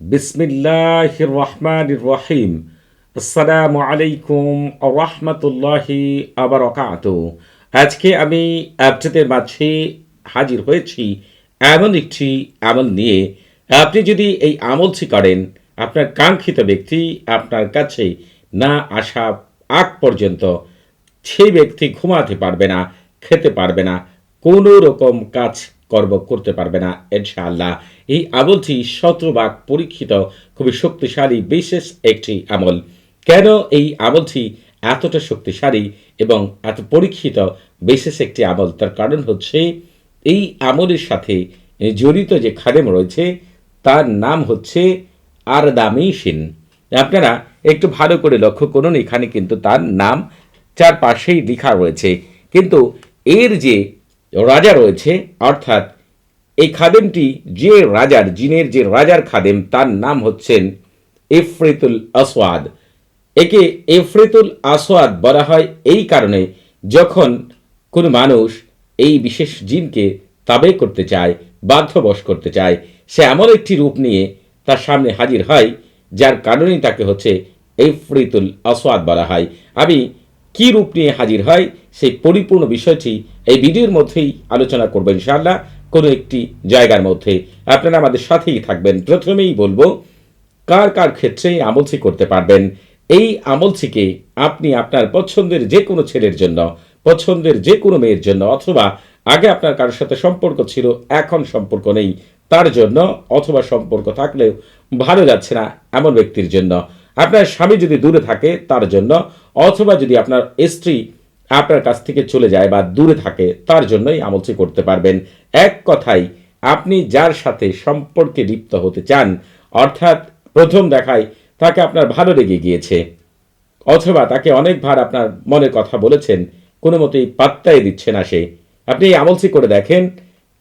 বিসমিল্লাহ রহমান রহিম আসসালামু আলাইকুম রহমতুল্লাহি আবরকাত আজকে আমি আপনাদের মাঝে হাজির হয়েছি এমন একটি আমল নিয়ে। আপনি যদি এই আমলটি করেন, আপনার কাঙ্ক্ষিত ব্যক্তি আপনার কাছে না আসা আগ পর্যন্ত সেই ব্যক্তি ঘুমাতে পারবে না, খেতে পারবে না, কোনো রকম কাজ কর্ম করতে পারবে না, ইনশাআল্লাহ। এই আমলটি শতভাগ পরীক্ষিত, খুবই শক্তিশালী, বিশেষ একটি আমল। কেন এই আমলটি এতটা শক্তিশালী এবং এত পরীক্ষিত, বিশেষ একটি আমল? তার কারণ হচ্ছে, এই আমলের সাথে জড়িত যে খাদেম রয়েছে, তার নাম হচ্ছে আরদামিশিন আপনারা একটু ভালো করে লক্ষ্য করুন, এখানে কিন্তু তার নাম চারপাশেই লেখা রয়েছে। কিন্তু এর যে রাজা রয়েছে, অর্থাৎ এই খাদেমটি যে রাজার, জিনের যে রাজার খাদেম, তার নাম হচ্ছেন ইফরিতুল আসওয়াদ। একে ইফরিতুল আসওয়াদ বলা হয়। এই কারণে যখন কোনো মানুষ এই বিশেষ জিনকে তাবে করতে চায়, বাধ্যবশ করতে চায়, সে এমন একটি রূপ নিয়ে তার সামনে হাজির হয়, যার কারণেই তাকে হচ্ছে ইফরিতুল আসওয়াদ বলা হয়। আমি কি রূপ নিয়ে হাজির হয়, সেই পরিপূর্ণ বিষয়টি এই ভিডিওর মধ্যেই আলোচনা করব ইনশাআল্লাহ। কোনো একটি জায়গার মধ্যে। আপনারা আমাদের সাথেই থাকবেন। প্রথমেই বলব, কার কার ক্ষেত্রে আমলসি করতে পারবেন? এই আমলসিকে আপনি আপনার পছন্দের যে কোনো ছেলের জন্য, পছন্দের যে কোনো মেয়ের জন্য, অথবা আগে আপনার কারোর সাথে সম্পর্ক ছিল, এখন সম্পর্ক নেই, তার জন্য, অথবা সম্পর্ক থাকলেও ভালো যাচ্ছে না এমন ব্যক্তির জন্য। আপনার স্বামী যদি দূরে থাকে, তার জন্য, অথবা যদি আপনার স্ত্রী আপনার কাছ থেকে চলে যায় বা দূরে থাকে, তার জন্যই আমলটি করতে পারবেন। এক কথাই আপনি যার সাথে সম্পর্কে লিপ্ত হতে চান, অর্থাৎ প্রথম দেখায় তাকে আপনার ভালো লেগে গিয়েছে, অথবা তাকে অনেকবার আপনার মনের কথা বলেছেন, কোনো মতেই পাত্তাই দিচ্ছে না সে। আপনি এই আমলসি করে দেখেন,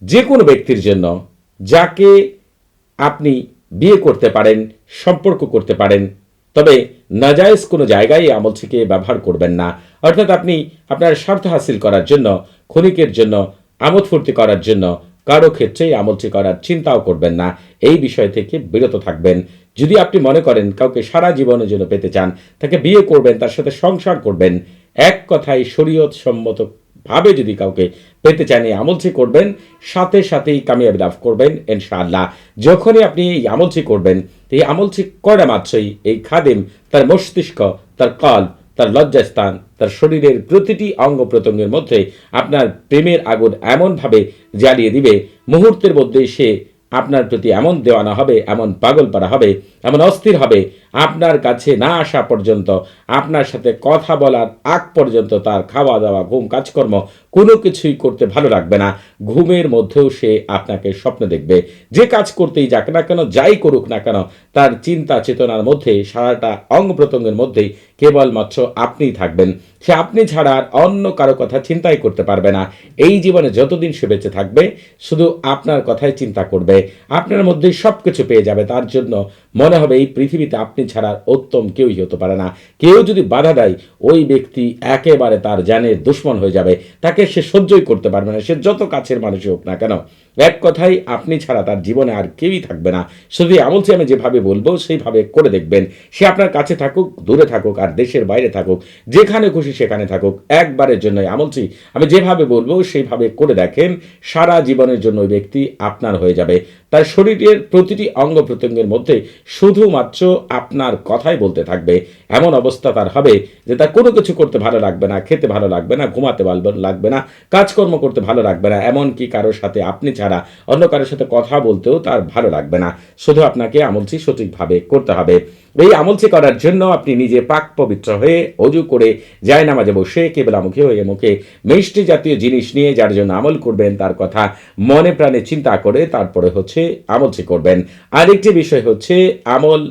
যে কোনো ব্যক্তির জন্য যাকে আপনি বিয়ে করতে পারেন, সম্পর্ক করতে পারেন তবে নাজায়েজ কোনো জায়গায় এই আমলটিকে ব্যবহার করবেন না। অর্থাৎ আপনি আপনার স্বার্থ হাসিল করার জন্য, ক্ষণিকের জন্য, আমোদ ফুর্তি করার জন্য কারও ক্ষেত্রে আমলটি করার চিন্তাও করবেন না। এই বিষয় থেকে বিরত থাকবেন। যদি আপনি মনে করেন কাউকে সারা জীবনের জন্য পেতে চান, তাকে বিয়ে করবেন, তার সাথে সংসার করবেন, এক কথায় শরীয়ত সম্মত ভাবে যদি কাউকে পেতে চান এই আমলটি করবেন, সাথে সাথেই কামিয়াবি লাভ করবেন, ইনশাআল্লাহ। যখনই আপনি এই আমলটি করবেন, এই আমলটি করা মাত্রই এই খাদেম তার মস্তিষ্ক, তার কল্প, তার লজ্জাস্থান, তার শরীরের প্রতিটি অঙ্গ প্রত্যঙ্গের মধ্যে আপনার প্রেমের আগুন এমনভাবে জ্বালিয়ে দিবে, মুহূর্তের মধ্যে সে আপনার প্রতি এমন দেওয়ানা হবে, এমন পাগল পারা হবে, এমন অস্থির হবে আপনার কাছে না আসা পর্যন্ত, আপনার সাথে কথা বলার আগ পর্যন্ত তার খাওয়া দাওয়া ঘুম, কাজকর্ম কোনো কিছুই করতে ভালো লাগবে না। ঘুমের মধ্যেও সে আপনাকে স্বপ্ন দেখবে। যে কাজ করতেই যাক না কেন, যাই করুক না কেন, তার চিন্তা চেতনার মধ্যে, সারাটা অঙ্গ প্রত্যঙ্গের মধ্যেই কেবলমাত্র আপনিই থাকবেন। সে আপনি ছাড়া আর অন্য কারও কথা চিন্তাই করতে পারবে না। এই জীবনে যতদিন সে বেঁচে থাকবে, শুধু আপনার কথাই চিন্তা করবে। আপনার মধ্যে সব কিছু পেয়ে যাবে। তার জন্য মনে হবে এই পৃথিবীতে আপনি ছাড়া উত্তম কেউই হতে পারে না। কেউ যদি বাধা দেয়, ওই ব্যক্তি একেবারে তার জানের দুশ্মন হয়ে যাবে। তাকে সে সহ্যই করতে পারবে না। সে যত কাছের মানুষই হোক না কেন এক কথাই, আপনি ছাড়া তার জীবনে আর কেউই থাকবে না। শুধু আমলছি আমি যেভাবে বলব, সেইভাবে করে দেখবেন। সে আপনার কাছে থাকুক, দূরে থাকুক, আর দেশের বাইরে থাকুক, যেখানে খুশি সেখানে থাকুক। একবারের জন্য আমলছি আমি যেভাবে বলব, সেইভাবে করে দেখেন, সারা জীবনের জন্য ওই ব্যক্তি আপনার হয়ে যাবে। তার শরীরের প্রতিটি অঙ্গ প্রত্যঙ্গের মধ্যে শুধুমাত্র আপনার কথাই বলতে থাকবে। এমন অবস্থা তার হবে যে তার কোনো কিছু করতে ভালো লাগবে না, খেতে ভালো লাগবে না, ঘুমাতে ভালো লাগবে না, কাজকর্ম করতে ভালো লাগবে না, এমনকি কারোর সাথে আপনি ছাড়া অন্য কারোর সাথে কথা বলতেও তার ভালো লাগবে না। শুধু আপনাকে আমলটি সঠিকভাবে করতে হবে। এই আমলটি করার জন্য আপনি নিজে পাক পবিত্র হয়ে অজু করে যায় নামাজে বসে কেবলামুখী হয়ে মুখে মিষ্টি জাতীয় জিনিস নিয়ে যার জন্য আমল করবেন, তার কথা মনে প্রাণে চিন্তা করে তারপরে হচ্ছে আমলটি করবেন। আরেকটি বিষয় হচ্ছে আমল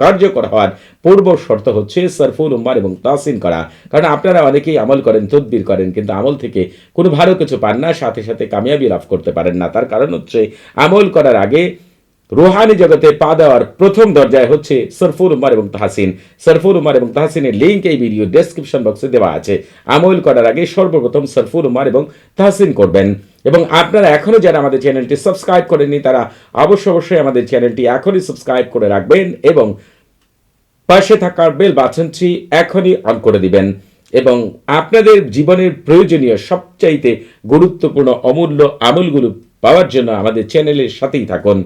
কার্যকর হওয়ার পূর্ব শর্ত হচ্ছে সরফুল উম্মার এবং তাসিন করা। কারণ আপনারা অনেকেই আমল করেন, তদবির করেন, কিন্তু আমল থেকে কোনো ভালো কিছু পান না, সাথে সাথে কামিয়াবি লাভ করতে পারেন না। তার কারণ হচ্ছে আমল করার আগে রুহানি জগতে পা দেওয়ার প্রথম দরজায় হচ্ছে সরফুল উমার এবং তাহসিন। সরফুল উমার এবং তাহসিনের লিঙ্ক এই ভিডিও ডেসক্রিপশন বক্সে দেওয়া আছে। আমল করার আগে সর্বপ্রথম সরফুল উমার এবং তাহসিন করবেন। এবং আপনারা এখনও যারা আমাদের চ্যানেলটি সাবস্ক্রাইব করেননি, তারা অবশ্য অবশ্যই আমাদের চ্যানেলটি এখনই সাবস্ক্রাইব করে রাখবেন এবং পাশে থাকা বেল বাটনটি এখনই অন করে দিবেন। এবং আপনাদের জীবনের প্রয়োজনীয় সবচাইতে গুরুত্বপূর্ণ অমূল্য আমলগুলো পাওয়ার জন্য আমাদের চ্যানেলের সাথেই থাকুন।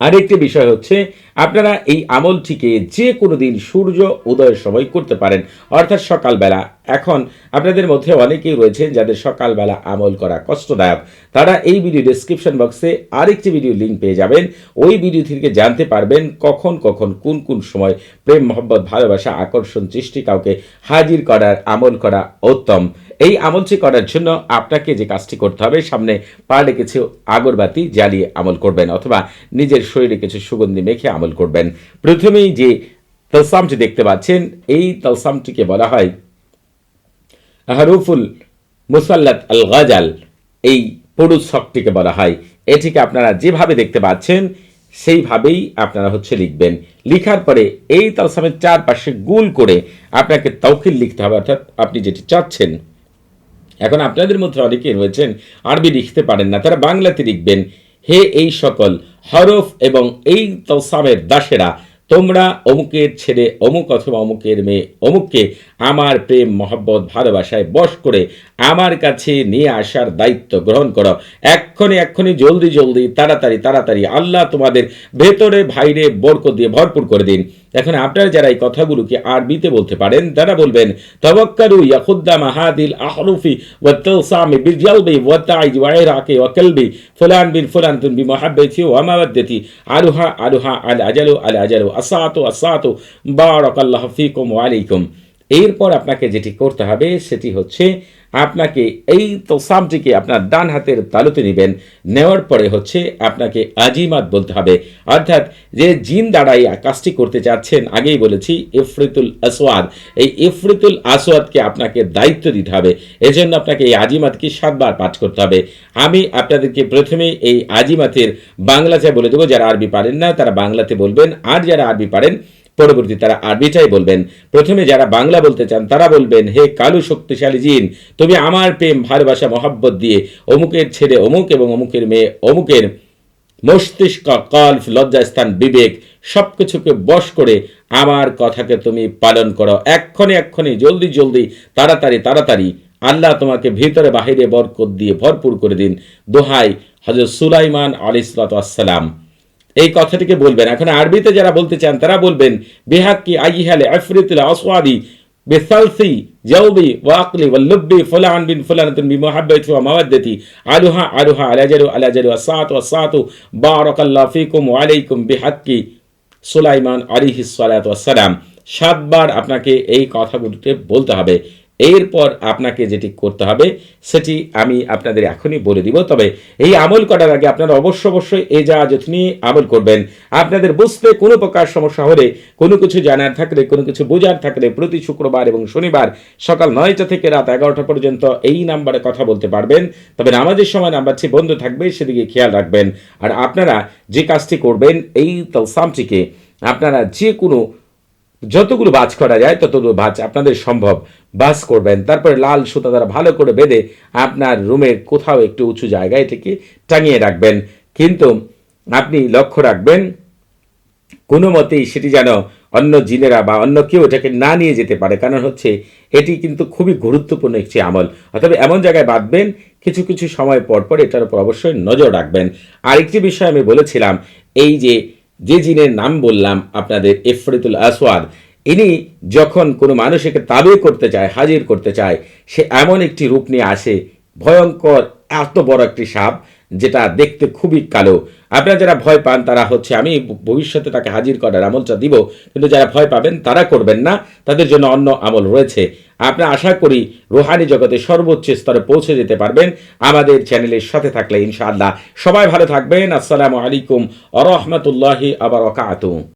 আরেকটি বিষয় হচ্ছে, আপনারা এই আমলটিকে যে কোনো দিন সূর্য উদয়ের সময় করতে পারেন। অর্থাৎ সকালবেলা। এখন আপনাদের মধ্যে অনেকেই রয়েছেন যাদের সকালবেলা আমল করা কষ্টদায়ক। তারা এই ভিডিও ডিসক্রিপশন বক্সে আরেকটি ভিডিও লিঙ্ক পেয়ে যাবেন। ওই ভিডিও থেকে জানতে পারবেন কখন কখন, কোন কোন সময় প্রেম, মহব্বত, ভালোবাসা, আকর্ষণ, সৃষ্টি কাউকে হাজির করার, আমল করা উত্তম। এই আমলটি করার জন্য আপনাকে যে কাজটি করতে হবে, সামনে পারলে কিছু আগরবাতি জ্বালিয়ে আমল করবেন অথবা নিজের শরীরে কিছু সুগন্ধি মেখে আমল করবেন। প্রথমেই যে তলসামটি দেখতে পাচ্ছেন, এই তলসামটিকে বলা হয় হারুফুল মুসাল্লাত আল গাজাল এই পুরুষ শকটিকে বলা হয়। এটিকে আপনারা যেভাবে দেখতে পাচ্ছেন, সেইভাবেই আপনারা হচ্ছে লিখবেন। লিখার পরে এই তালসামের চারপাশে গুল করে আপনাকে তৌকিল লিখতে হবে, অর্থাৎ আপনি যেটি চাচ্ছেন এখন আপনাদের মধ্যে অনেকে রয়েছেন, আরবি লিখতে পারেন না, তারা বাংলাতে লিখবেন, হে এই সকল হরফ এবং এই তসামের দাসেরা তোমরা অমুকের ছেলে, অমুক অথবা অমুকের মেয়ে, অমুককে আমার প্রেম, মহব্বত, ভালোবাসায় বশ করে আমার কাছে নিয়ে আসার দায়িত্ব গ্রহণ করো। এক্ষণে এক্ষণে, জলদি জলদি, তাড়াতাড়ি তাড়াতাড়ি আল্লাহ তোমাদের ভেতরে, বাইরে বরকত দিয়ে ভরপুর করে দিন। এখন আপনারা যারা এই কথাগুলোকে আরবিতে বলতে পারেন, তারা বলবেন তবক্কারু ইয়াখুদ্দা মাহাদিল আহরুফি ওয়া তালসামি বিলজালবি ওয়া তাইজ ওয়া ইরাকি ওয়া কলবি। ফুলান বিন ফুলান তুন বিমহাব্বতি ওয়া মাওয়াদ্দাতি। আলুহা আলুহা আল আজালু আল আজালু আসাতু আসাতু বারাকাল্লাহু ফিকুম ওয়া আলাইকুম এরপর আপনাকে যেটি করতে হবে, সেটি হচ্ছে আপনাকে এই তোসামটিকে আপনার ডান হাতের তালুতে নেবেন। নেওয়ার পরে হচ্ছে আপনাকে আজিমাত বলতে হবে। অর্থাৎ যে জিন এই কাজটি করতে চাচ্ছেন, আগেই বলেছি ইফরিতুল আসওয়াদ। এই ইফরিতুল আসওয়াদকে আপনাকে দায়িত্ব দিতে হবে। এজন্য আপনাকে এই আজিমাতকে সাতবার পাঠ করতে হবে। আমি আপনাদেরকে প্রথমে এই আজিমাতের বাংলাতে বলে দেবো, যারা আরবি পারেন না, তারা বাংলাতে বলবেন। আর যারা আরবি পারেন পরবর্তী তারা আরবিটাই বলবেন। প্রথমে যারা বাংলা বলতে চান, তারা বলবেন, হে কালু শক্তিশালী জিন, তুমি আমার প্রেম, ভালোবাসা, মহাব্বত দিয়ে অমুকের ছেলে অমুক এবং অমুকের মেয়ে অমুকের মস্তিষ্ক, কল্প, লজ্জাস্থান, বিবেক সব কিছুকে বশ করে আমার কথাকে তুমি পালন করো। এক্ষণে এক্ষণে, জলদি জলদি, তাড়াতাড়ি তাড়াতাড়ি আল্লাহ তোমাকে ভিতরে বাহিরে বরকত দিয়ে ভরপুর করে দিন। দোহাই হজরত সুলাইমান আলিসালাম এই কথাটিকে বলবেন। এখন আরবিতে যারা বলতে চান, তারা বলবেন, বেহাক্কি আইহালে আফরিতুল আসওয়াদি বেসালসি জাউবি ওয়াকলি ওয়াল্লুব্বি ফুলান বিন ফুলানাতুন বিমুহাব্বাতি ওয়া মাওয়াদ্দাতি। আলুহা আলুহা আলাজারু আলাজারু আসাতু আসাতু বারাকাল্লাহু ফিকুম ওয়া আলাইকুম বিহাক্কি সুলাইমান আলাইহিস সালাতু ওয়াসসালাম সাতবার আপনাকে এই কথাগুলোতে বলতে হবে। এরপর আপনাকে যেটি করতে হবে, সেটি আমি আপনাদের এখনই বলে দিব। তবে এই আমল করার আগে আপনারা অবশ্য অবশ্যই এই যা নিয়ে আমল করবেন। আপনাদের বুঝতে কোনো প্রকার সমস্যা হলে, কোনো কিছু জানার থাকলে, কোনো কিছু বোঝার থাকলে প্রতি শুক্রবার এবং শনিবার সকাল নয়টা থেকে রাত এগারোটা পর্যন্ত এই নাম্বারে কথা বলতে পারবেন। তবে নামাজের সময় নাম্বারটি বন্ধ থাকবে, সেদিকে খেয়াল রাখবেন। আর আপনারা যে কাজটি করবেন, এই তলসামটিকে আপনারা যে কোনো যতগুলো বাজ করা যায়, ততগুলো বাজ আপনাদের সম্ভব বাস করবেন। তারপরে লাল সুতা দ্বারা ভালো করে বেঁধে আপনার রুমের কোথাও একটু উঁচু জায়গায় এটাকে টাঙিয়ে রাখবেন। কিন্তু আপনি লক্ষ্য রাখবেন, কোনো মতেই সেটি যেন অন্য জিনেরা বা অন্য কেউ এটাকে না নিয়ে যেতে পারে। কারণ হচ্ছে, এটি কিন্তু খুবই গুরুত্বপূর্ণ একটি আমল। অথবা এমন জায়গায় বাঁধবেন, কিছু কিছু সময় পর পর এটার উপর অবশ্যই নজর রাখবেন। আরেকটি বিষয় আমি বলেছিলাম, এই যে যে জিনের নাম বললাম, আপনাদের এফরিতুল আসওয়াদ, ইনি যখন কোনো মানুষকে তাবে করতে চায়, হাজির করতে চায়, সে এমন একটি রূপ নিয়ে আসে, ভয়ঙ্কর, এত বড় একটি সাপ যেটা দেখতে খুবই কালো। আপনারা যারা ভয় পান, তারা হচ্ছে, আমি ভবিষ্যতে তাকে হাজির করার আমলটা দিব, কিন্তু যারা ভয় পাবেন, তারা করবেন না। তাদের জন্য অন্য আমল রয়েছে। আপনারা আশা করি রোহানি জগতে সর্বোচ্চ স্তরে পৌঁছে যেতে পারবেন আমাদের চ্যানেলের সাথে থাকলে, ইনশাআল্লাহ। সবাই ভালো থাকবেন। আসসালামু আলাইকুম আ রহমতুল্লাহি আবার